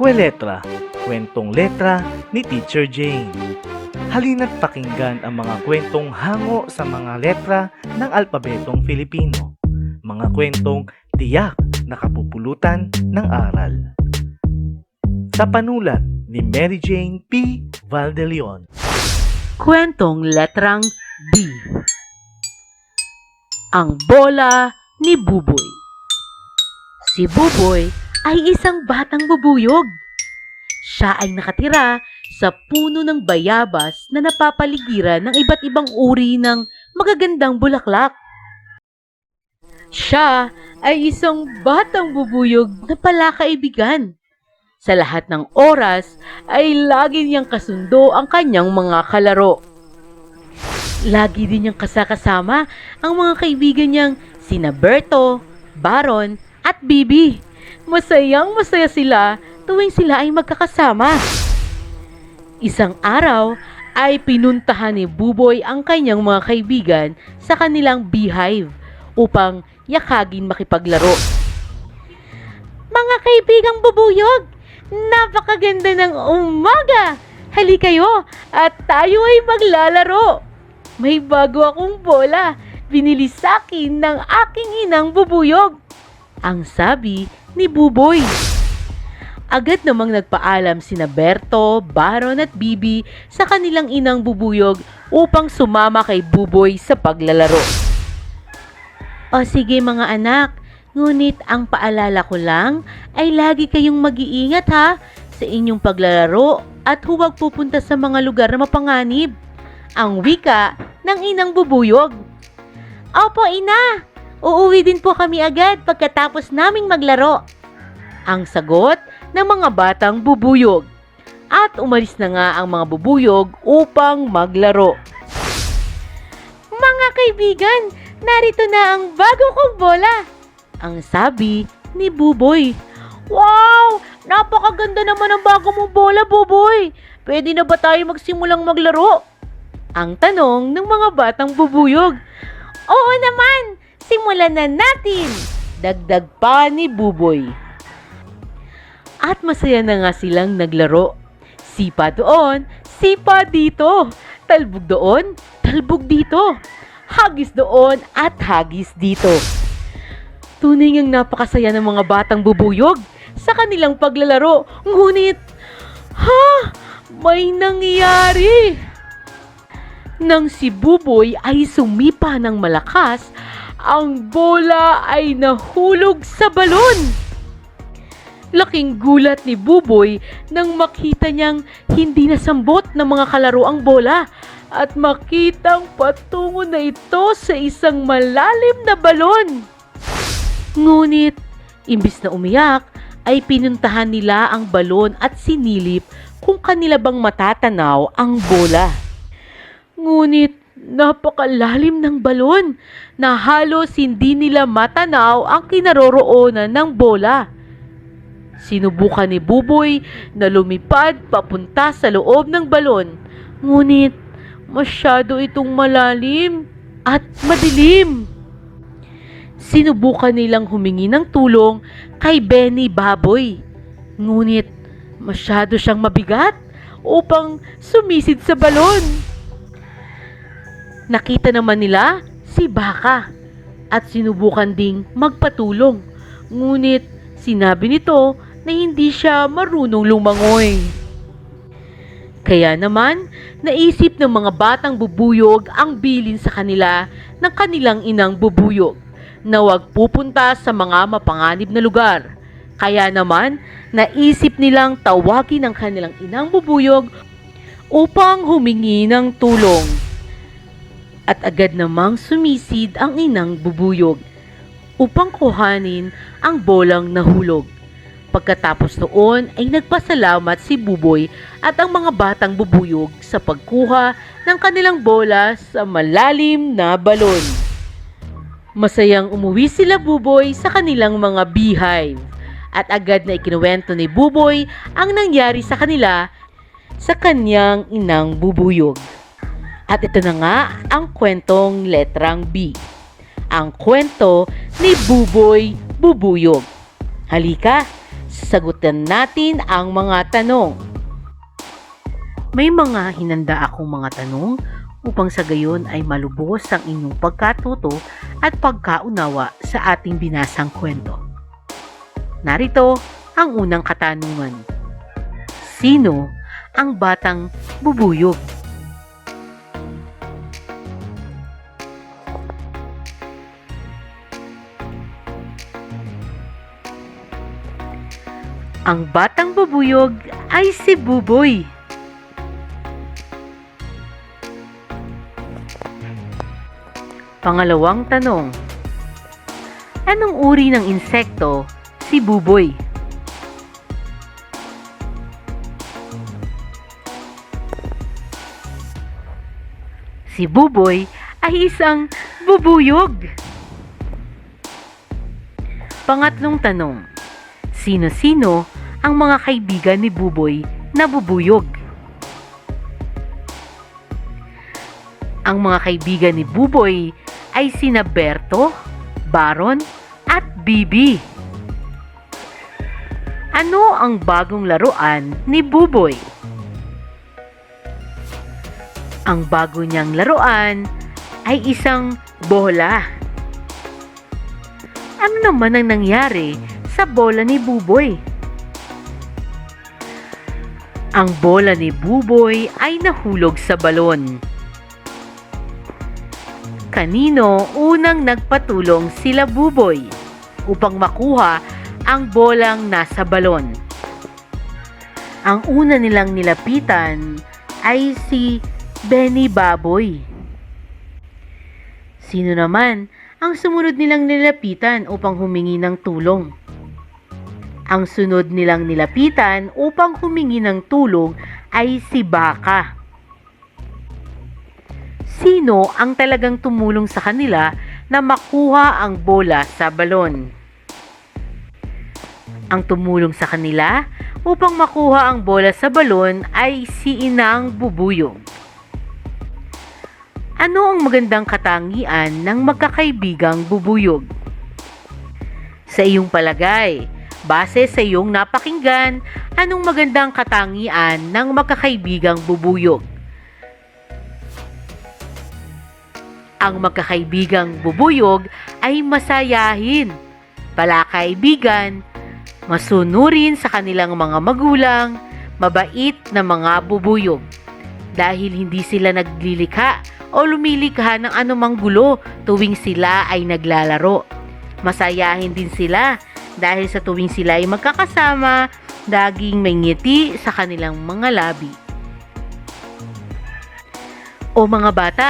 Kweletra, kwentong letra ni Teacher Jane. Halina't pakinggan ang mga kwentong hango sa mga letra ng alpabetong Filipino. Mga kwentong tiyak na kapupulutan ng aral. Sa panulat ni Mary Jane P. Valdeleon. Kwentong letrang B. Ang bola ni Buboy. Si Buboy ay isang batang bubuyog. Siya ay nakatira sa puno ng bayabas na napapaligiran ng iba't ibang uri ng magagandang bulaklak. Siya ay isang batang bubuyog na palakaibigan. Sa lahat ng oras ay lagi niyang kasundo ang kanyang mga kalaro. Lagi din niyang kasakasama ang mga kaibigan niyang sina Berto, Baron at Bibi. Masayang masaya sila tuwing sila ay magkakasama. Isang araw ay pinuntahan ni Buboy ang kanyang mga kaibigan sa kanilang beehive upang yakagin makipaglaro. Mga kaibigang bubuyog, napakaganda ng umaga! Hali kayo at tayo ay maglalaro. May bago akong bola. Binili sa akin ng aking inang bubuyog. Ang sabi ni Buboy. Agad namang nagpaalam sina Berto, Baron at Bibi sa kanilang inang bubuyog upang sumama kay Buboy sa paglalaro. O sige mga anak, ngunit ang paalala ko lang ay lagi kayong mag-iingat ha sa inyong paglalaro at huwag pupunta sa mga lugar na mapanganib. Ang wika ng inang bubuyog. Opo, ina! Uuwi din po kami agad pagkatapos naming maglaro. Ang sagot ng mga batang bubuyog. At umalis na nga ang mga bubuyog upang maglaro. Mga kaibigan, narito na ang bago kong bola. Ang sabi ni Buboy. Wow! Napakaganda naman ang bago mong bola, Buboy. Pwede na ba tayo magsimulang maglaro? Ang tanong ng mga batang bubuyog. Oo naman! Simulan na natin! Dagdag pa ni Buboy. At masaya na nga silang naglaro. Sipa doon, sipa dito. Talbog doon, talbog dito. Hagis doon at hagis dito. Tunay ngang napakasaya ng mga batang bubuyog sa kanilang paglalaro. Ngunit, ha? May nangyari! Nang si Buboy ay sumipa ng malakas, ang bola ay nahulog sa balon. Laking gulat ni Buboy nang makita niyang hindi nasambot ng mga kalaro ang bola at makitang patungo na ito sa isang malalim na balon. Ngunit, imbis na umiyak, ay pinuntahan nila ang balon at sinilip kung kanila bang matatanaw ang bola. Ngunit napakalalim ng balon na halos hindi nila matanaw ang kinaroroonan ng bola. Sinubukan ni Buboy na lumipad papunta sa loob ng balon. Ngunit masyado itong malalim at madilim. Sinubukan nilang humingi ng tulong kay Benny Baboy. Ngunit masyado siyang mabigat upang sumisid sa balon. Nakita naman nila si Baka at sinubukan ding magpatulong. Ngunit sinabi nito na hindi siya marunong lumangoy. Kaya naman, naisip ng mga batang bubuyog ang bilin sa kanila ng kanilang inang bubuyog na huwag pupunta sa mga mapanganib na lugar. Kaya naman, naisip nilang tawagin ang kanilang inang bubuyog upang humingi ng tulong at agad namang sumisid ang inang bubuyog upang kuhanin ang bolang nahulog. Pagkatapos noon ay nagpasalamat si Buboy at ang mga batang bubuyog sa pagkuha ng kanilang bola sa malalim na balon. Masayang umuwi sila Buboy sa kanilang mga beehive at agad na ikinuwento ni Buboy ang nangyari sa kanila sa kanyang inang bubuyog. At ito na nga ang kwentong letrang B. Ang kwento ni Buboy Bubuyog. Halika, sagutan natin ang mga tanong. May mga hinanda akong mga tanong upang sa gayon ay malubos ang inyong pagkatuto at pagkaunawa sa ating binasang kwento. Narito ang unang katanungan. Sino ang batang bubuyog? Ang batang bubuyog ay si Buboy. Pangalawang tanong. Anong uri ng insekto si Buboy? Si Buboy ay isang bubuyog. Pangatlong tanong. Sino-sino ang mga kaibigan ni Buboy na bubuyog? Ang mga kaibigan ni Buboy ay sina Berto, Baron, at Bibi. Ano ang bagong laruan ni Buboy? Ang bago niyang laruan ay isang bola. Ano naman ang nangyari sa bola ni Buboy? Ang bola ni Buboy ay nahulog sa balon. Kanino unang nagpatulong sila Buboy upang makuha ang bolang nasa balon? Ang una nilang nilapitan ay si Benny Baboy. Sino naman ang sumunod nilang nilapitan upang humingi ng tulong? Ang sunod nilang nilapitan upang humingi ng tulong ay si Baka. Sino ang talagang tumulong sa kanila na makuha ang bola sa balon? Ang tumulong sa kanila upang makuha ang bola sa balon ay si Inang Bubuyog. Ano ang magandang katangian ng magkakaibigang bubuyog? Sa iyong palagay, base sa iyong napakinggan, anong magandang katangian ng magkakaibigang bubuyog? Ang magkakaibigang bubuyog ay masayahin, palakaibigan, masunurin sa kanilang mga magulang, mabait na mga bubuyog. Dahil hindi sila naglilikha o lumilikha ng anumang gulo tuwing sila ay naglalaro. Masayahin din sila dahil sa tuwing sila ay magkakasama, daging may ngiti sa kanilang mga labi. O mga bata,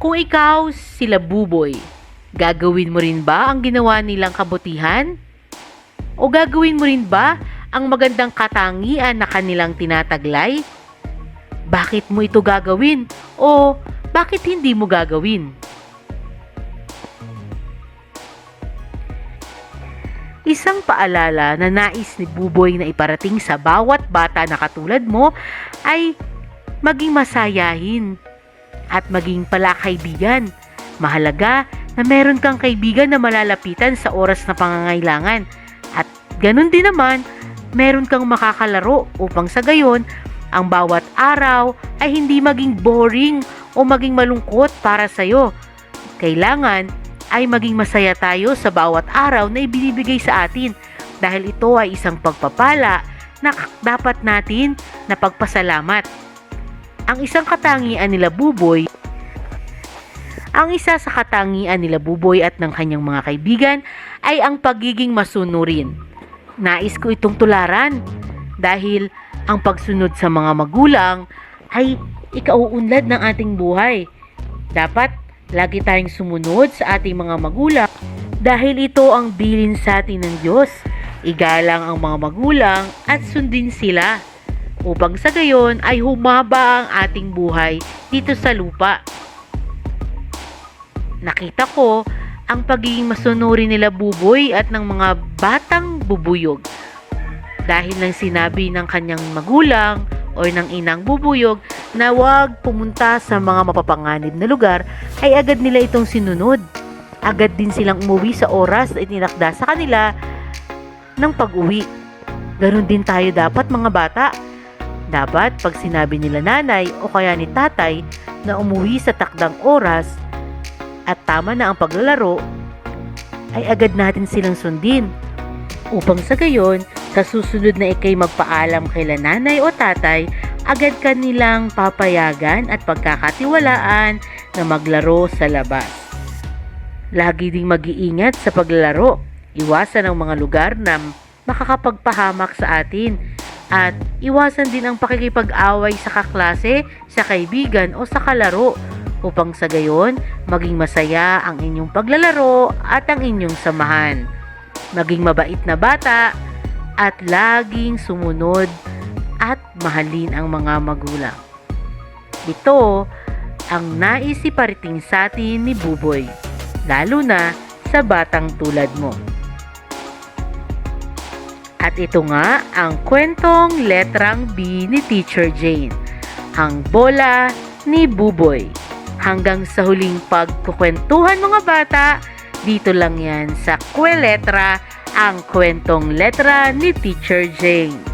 kung ikaw sila buboy, gagawin mo rin ba ang ginawa nilang kabutihan? O gagawin mo rin ba ang magandang katangian na kanilang tinataglay? Bakit mo ito gagawin? O bakit hindi mo gagawin? Isang paalala na nais ni Buboy na iparating sa bawat bata na katulad mo ay maging masayahin at maging palakaibigan. Mahalaga na meron kang kaibigan na malalapitan sa oras na pangangailangan. At ganun din naman, meron kang makakalaro upang sa gayon, ang bawat araw ay hindi maging boring o maging malungkot para sa'yo. Kailangan ay maging masaya tayo sa bawat araw na ibinibigay sa atin dahil ito ay isang pagpapala na dapat natin na pagpasalamat. Ang isang katangian nila Buboy ang isa sa katangian nila Buboy at ng kanyang mga kaibigan ay ang pagiging masunurin. Nais ko itong tularan dahil ang pagsunod sa mga magulang ay ikauunlad ng ating buhay. Dapat lagi tayong sumunod sa ating mga magulang dahil ito ang bilin sa atin ng Diyos. Igalang ang mga magulang at sundin sila upang sa gayon ay humaba ang ating buhay dito sa lupa. Nakita ko ang pagiging masunuri nila buboy at ng mga batang bubuyog. Dahil nang sinabi ng kanyang magulang o ng inang bubuyog na huwag pumunta sa mga mapapanganib na lugar, ay agad nila itong sinunod. Agad din silang umuwi sa oras na itinakda sa kanila ng pag-uwi. Ganon din tayo dapat mga bata. Dapat pag sinabi nila nanay o kaya ni tatay na umuwi sa takdang oras at tama na ang paglalaro, ay agad natin silang sundin. Upang sa gayon, sa susunod na ikay magpaalam kay nanay o tatay, agad kanilang papayagan at pagkakatiwalaan na maglaro sa labas. Lagi ding mag-iingat sa paglalaro. Iwasan ang mga lugar na makakapagpahamak sa atin. At iwasan din ang pakikipag-away sa kaklase, sa kaibigan o sa kalaro upang sa gayon maging masaya ang inyong paglalaro at ang inyong samahan. Maging mabait na bata at laging sumunod at mahalin ang mga magulang. Ito ang nais iparating sa atin ni Buboy, lalo na sa batang tulad mo. At ito nga ang kwentong letrang B ni Teacher Jane, ang bola ni Buboy. Hanggang sa huling pagkukwentuhan mga bata, dito lang yan sa Kweletra, ang kwentong letra ni Teacher Jane.